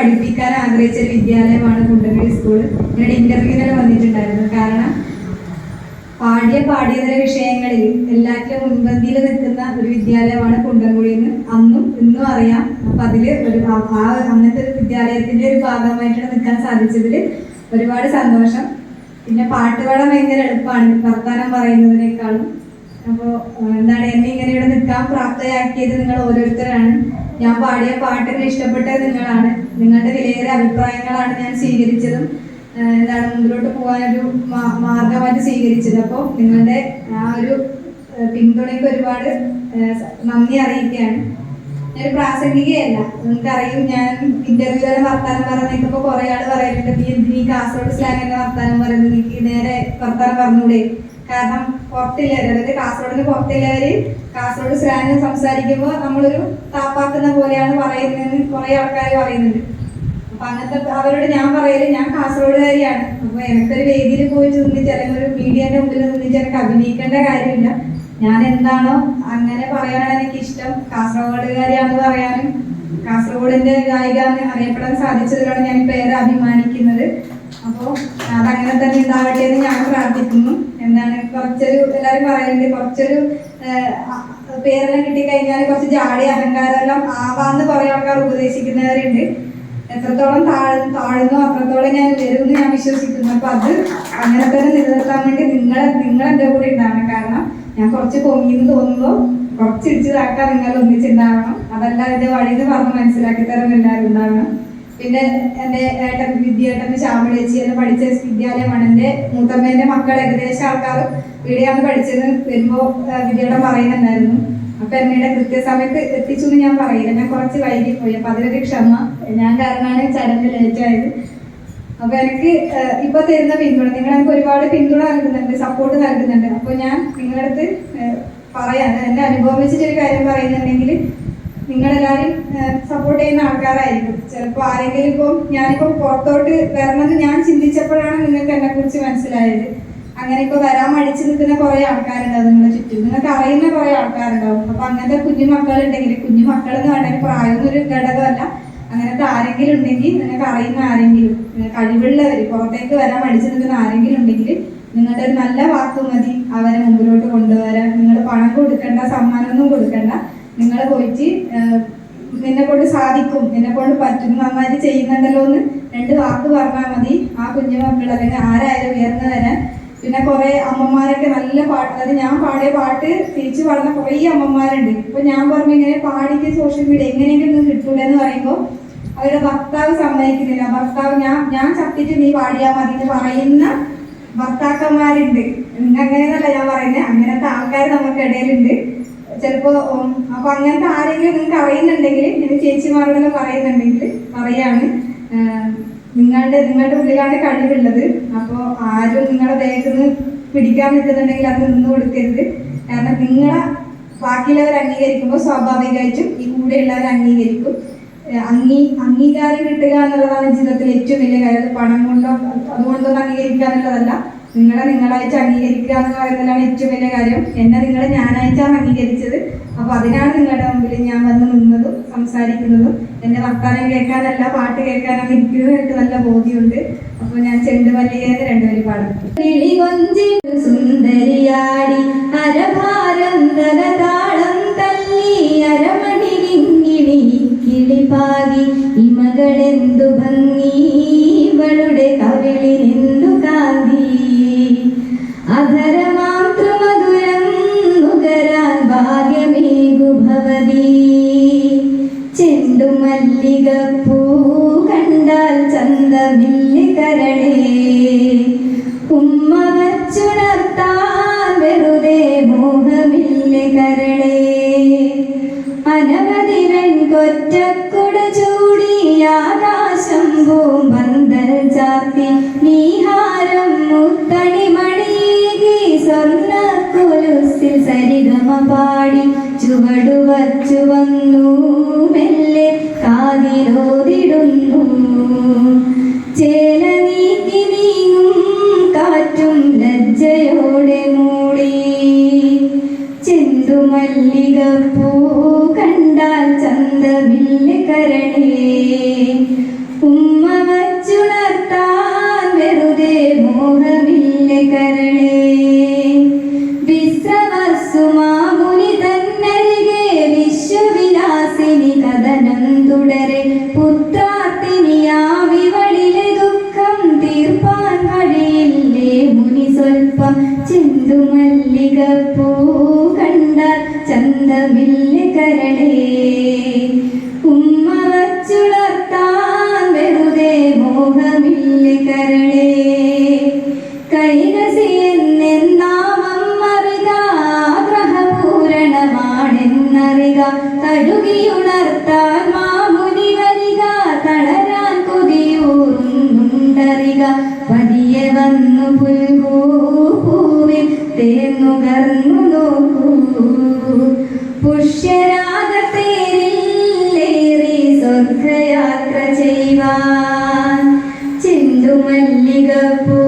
പഠിപ്പിക്കാൻ ആഗ്രഹിച്ച ഒരു വിദ്യാലയമാണ് കുണ്ടല്ലി സ്കൂൾ ഞങ്ങളുടെ ഇന്റർവ്യൂവിനെ വന്നിട്ടുണ്ടായിരുന്നു. കാരണം പാഠ്യ പാഠ്യേതര വിഷയങ്ങളിൽ എല്ലാറ്റിലും മുൻപന്തിയിൽ നിൽക്കുന്ന ഒരു വിദ്യാലയമാണ് കുണ്ടൻകുഴി എന്ന് അന്നും ഇന്നും അറിയാം. അപ്പൊ അതിൽ ഒരു ആ അങ്ങനത്തെ ഒരു വിദ്യാലയത്തിന്റെ ഒരു ഭാഗമായിട്ടാണ് നിൽക്കാൻ സാധിച്ചതിൽ ഒരുപാട് സന്തോഷം. പിന്നെ പാട്ടുപാടാൻ ഭയങ്കര എളുപ്പമാണ് വർത്താനം പറയുന്നതിനേക്കാളും. അപ്പോൾ എന്താണ് എന്നെ ഇങ്ങനെ ഇവിടെ നിൽക്കാൻ പ്രാപ്തയാക്കിയത് നിങ്ങൾ ഓരോരുത്തരാണ്. ഞാൻ പാടിയ പാട്ടുകൾ ഇഷ്ടപ്പെട്ടത് നിങ്ങളാണ്. നിങ്ങളുടെ വിലയേറെ അഭിപ്രായങ്ങളാണ് ഞാൻ സ്വീകരിച്ചതും എന്താണ് മുന്നിലോട്ട് പോകാനൊരു മാർഗമായിട്ട് സ്വീകരിച്ചത്. അപ്പോൾ നിങ്ങളുടെ ആ ഒരു പിന്തുണയ്ക്ക് ഒരുപാട് നന്ദി അറിയിക്കുകയാണ്. ഞാനൊരു പ്രാസംഗികയല്ല. നിങ്ങൾക്കറിയും ഞാൻ ഇന്റർവ്യൂവിലെ വർത്താനം പറഞ്ഞപ്പോൾ കുറെ ആൾ പറയുന്നുണ്ട് നീ നീ കാസർഗോഡ് സ്ലാങ്ങിന്റെ വർത്താനം പറയുന്നത് നീ നേരെ വർത്താനം പറഞ്ഞൂടെ. കാരണം പുറത്തില്ലവര് അതായത് കാസർഗോഡിന് പുറത്തില്ലവര് കാസർഗോഡ് സ്ലാങ് സംസാരിക്കുമ്പോൾ നമ്മളൊരു താപ്പാക്കുന്ന പോലെയാണ് പറയുന്നതെന്ന് കുറെ ആൾക്കാർ പറയുന്നുണ്ട്. അപ്പൊ അങ്ങനത്തെ അവരോട് ഞാൻ പറയൽ ഞാൻ കാസർഗോഡുകാരിയാണ്. അപ്പൊ എനിക്കൊരു വേദിയിൽ പോയി ചിന്തിച്ച് അല്ലെങ്കിൽ ഒരു മീഡിയന്റെ മുമ്പിൽ നിന്നിച്ച് എനിക്ക് അഭിനയിക്കേണ്ട കാര്യമില്ല. ഞാൻ എന്താണോ അങ്ങനെ പറയാനാണ് എനിക്ക് ഇഷ്ടം കാസർഗോഡുകാരിയാണെന്ന് പറയാനും കാസർഗോഡിന്റെ ഗായിക എന്ന് അറിയപ്പെടാൻ സാധിച്ചതിലാണ് ഞാൻ ഏറെ അഭിമാനിക്കുന്നത്. അപ്പോൾ അതങ്ങനെ തന്നെ ഉണ്ടാവട്ടെ എന്ന് ഞാൻ പ്രാർത്ഥിക്കുന്നു. എന്താണ് കുറച്ചൊരു എല്ലാരും പറയുന്നുണ്ട് കുറച്ചൊരു പേരെല്ലാം കിട്ടിക്കഴിഞ്ഞാൽ കുറച്ച് ജാടി അഹങ്കാരം എല്ലാം ആവാന്ന് കുറെ ആൾക്കാർ ഉപദേശിക്കുന്നവരുണ്ട്. എത്രത്തോളം താഴ് താഴ്ന്നു അത്രത്തോളം ഞാൻ വരുമെന്ന് ഞാൻ വിശ്വസിക്കുന്നു. അപ്പൊ അത് അങ്ങനെ തന്നെ നിലനിർത്താൻ വേണ്ടി നിങ്ങളെ നിങ്ങൾ എന്റെ കൂടെ ഉണ്ടാവണം. കാരണം ഞാൻ കുറച്ച് പൊങ്ങിന്ന് തോന്നുമ്പോൾ കുറച്ച് ഇടിച്ചതാക്കാൻ നിങ്ങൾ ഒന്നിച്ചുണ്ടാവണം. അതല്ല അതിന്റെ വഴി എന്ന് പറഞ്ഞ് മനസ്സിലാക്കി തരാൻ എല്ലാവരും ഉണ്ടാവണം. പിന്നെ എന്റെ ഏട്ടൻ വിദ്യേട്ടൻ ശ്യാമളേച്ചി എന്ന് പഠിച്ച വിദ്യാലയമാണ്. എന്റെ മൂത്തമ്മേന്റെ മക്കൾ ഏകദേശം ആൾക്കാർ ഇവിടെയാണ് പഠിച്ചത്. വരുമ്പോൾ വിദ്യേട്ടൻ പറയുന്നുണ്ടായിരുന്നു. അപ്പൊ എന്നയുടെ കൃത്യസമയത്ത് എത്തിച്ചു എന്ന് ഞാൻ പറയില്ല. ഞാൻ കുറച്ച് വൈകി പോയി. അപ്പൊ അതിലൊരു ക്ഷമ ഞാൻ കാരണമാണ് ചടങ്ങ് ലേറ്റ് ആയത്. അപ്പൊ എനിക്ക് ഇപ്പൊ തരുന്ന പിന്തുണ നിങ്ങൾ എനിക്ക് ഒരുപാട് പിന്തുണ നൽകുന്നുണ്ട് സപ്പോർട്ട് നൽകുന്നുണ്ട്. അപ്പൊ ഞാൻ നിങ്ങളടുത്ത് പറയാൻ എന്റെ അനുഭവം വെച്ചിട്ട് ഒരു കാര്യം പറയുന്നുണ്ടെങ്കിൽ നിങ്ങളെല്ലാവരും സപ്പോർട്ട് ചെയ്യുന്ന ആൾക്കാരായിരിക്കും. ചിലപ്പോൾ ആരെങ്കിലും ഇപ്പം ഞാനിപ്പോ പുറത്തോട്ട് വരണമെന്ന് ഞാൻ ചിന്തിച്ചപ്പോഴാണ് നിങ്ങൾക്ക് എന്നെ കുറിച്ച് മനസ്സിലായത്. അങ്ങനെ ഇപ്പൊ വരാൻ മടിച്ചു നിൽക്കുന്ന കുറെ ആൾക്കാരുണ്ടാവും നിങ്ങളുടെ ചുറ്റും. നിങ്ങൾക്ക് അറിയുന്ന കുറെ ആൾക്കാരുണ്ടാവും. അപ്പൊ അങ്ങനത്തെ കുഞ്ഞു മക്കളുണ്ടെങ്കിൽ കുഞ്ഞു മക്കൾ എന്ന് പറഞ്ഞാൽ പ്രായം ഒരു ഘടകമല്ല. അങ്ങനത്തെ ആരെങ്കിലും ഉണ്ടെങ്കിൽ നിങ്ങൾക്ക് അറിയുന്ന ആരെങ്കിലും കഴിവുള്ളവർ പുറത്തേക്ക് വരാൻ മടിച്ചു നിൽക്കുന്ന ആരെങ്കിലും ഉണ്ടെങ്കിൽ നിങ്ങളുടെ ഒരു നല്ല വാക്ക് മതി. അവരെ മുമ്പിലോട്ട് കൊണ്ടുവരാൻ. നിങ്ങൾ പണം കൊടുക്കണ്ട സമ്മാനമൊന്നും കൊടുക്കണ്ട. നിങ്ങൾ പോയിട്ട് നിന്നെ കൊണ്ട് സാധിക്കും നിന്നെ കൊണ്ട് പറ്റും നന്നായിട്ട് ചെയ്യുന്നുണ്ടല്ലോ എന്ന് രണ്ട് വാക്ക് പറഞ്ഞാൽ മതി. ആ കുഞ്ഞു മക്കൾ അല്ലെങ്കിൽ ആരായാലും ഉയർന്നു പിന്നെ കുറെ അമ്മമാരൊക്കെ നല്ല പാട്ട് അതായത് ഞാൻ പാടിയ പാട്ട് തിരിച്ചു പാടുന്ന കുറേ അമ്മമാരുണ്ട്. ഇപ്പൊ ഞാൻ പറഞ്ഞു ഇങ്ങനെ പാടിക്ക് സോഷ്യൽ മീഡിയ എങ്ങനെയെങ്കിലും കിട്ടൂല എന്ന് പറയുമ്പോൾ അവരുടെ ഭർത്താവ് സമ്മതിക്കുന്നില്ല. ഭർത്താവ് ഞാൻ ഞാൻ ചത്തിട്ട് നീ പാടിയാൽ മതി എന്ന് പറയുന്ന ഭർത്താക്കന്മാരുണ്ട്. അങ്ങനെയെന്നല്ല ഞാൻ പറയുന്നത് അങ്ങനത്തെ ആൾക്കാർ നമുക്കിടയിലുണ്ട് ചിലപ്പോ അപ്പൊ അങ്ങനത്തെ ആരെങ്കിലും നിങ്ങൾക്ക് അറിയുന്നുണ്ടെങ്കിൽ എന്റെ ചേച്ചിമാരോടൊക്കെ പറയുന്നുണ്ടെങ്കിൽ പറയാണ് നിങ്ങളുടെ നിങ്ങളുടെ ഉള്ളിലാണ് കഴിവുള്ളത്. അപ്പോൾ ആരും നിങ്ങളുടെ ദേഹത്ത് നിന്ന് പിടിക്കാൻ നിൽക്കുന്നുണ്ടെങ്കിൽ അത് നിന്ന് കൊടുക്കരുത്. കാരണം നിങ്ങളെ ബാക്കിയുള്ളവർ അംഗീകരിക്കുമ്പോൾ സ്വാഭാവികമായിട്ടും ഈ കൂടെയുള്ളവർ അംഗീകരിക്കും. അംഗീ അംഗീകാരം കിട്ടുക എന്നുള്ളതാണ് ജീവിതത്തിൽ ഏറ്റവും വലിയ കാര്യം. പണം കൊണ്ടോ അതുകൊണ്ടൊന്നും അംഗീകരിക്കുക എന്നുള്ളതല്ല നിങ്ങളെ നിങ്ങളായിട്ട് അംഗീകരിക്കുക എന്ന് പറയുന്നതാണ് ഏറ്റവും വലിയ കാര്യം. എന്നെ നിങ്ങൾ ഞാനായിട്ടാണ് അംഗീകരിച്ചത്. അപ്പൊ അതിനാണ് നിങ്ങളുടെ മുമ്പിൽ ഞാൻ വന്ന് നിന്നതും സംസാരിക്കുന്നതും. എന്റെ വർത്താനം കേൾക്കാനല്ല പാട്ട് കേൾക്കാനാണ് ഇരിക്കുന്നതായിട്ട് നല്ല ബോധ്യമുണ്ട്. അപ്പൊ ഞാൻ ചെണ്ടുമല്ലികേന്ന് രണ്ടുപേരും പാടും. സുന്ദരിയാടി അരഭാരം diga മനസ്സിൽ സരിഗമ പാടി ചുവടുവച്ചു വന്നു മെല്ലെ കാതിരോതിടുന്നു ചേല നീക്കി നീങ്ങും കാറ്റും ലജ്ജയോടെ മൂടി. പൂ കണ്ടാൽ ചന്തമില്ല കരണേ ഉമ്മ വച്ചുണർത്താൻ വെറുതെ മോഹമില്ല കരണേ സ്വൽപ്പം ചെന്തുമല്ലിക പൂ കണ്ട ചന്തമില്ല കരളേ. ഉമ്മ വച്ചുളർത്താൻ വെറുതെ മോഹമില്ല കരളേ. കൈരസി എന്നെന്നാമം അറിക ആഗ്രഹപൂരണമാണെന്നറിക തഴുകിയുണർത്താൻ മാമുനി വരിക തളരാൻ കൊതിയൂറുന്നുണ്ടറിക. പതി പുൽപൂവിൽ തേന്നുകർന്നു നോക്കൂ. പുഷ്യരാഗത്തേരില്ലേറി സ്വർഗയാത്ര ചെയ്യുവാൻ ചെണ്ടുമല്ലികപ്പൂ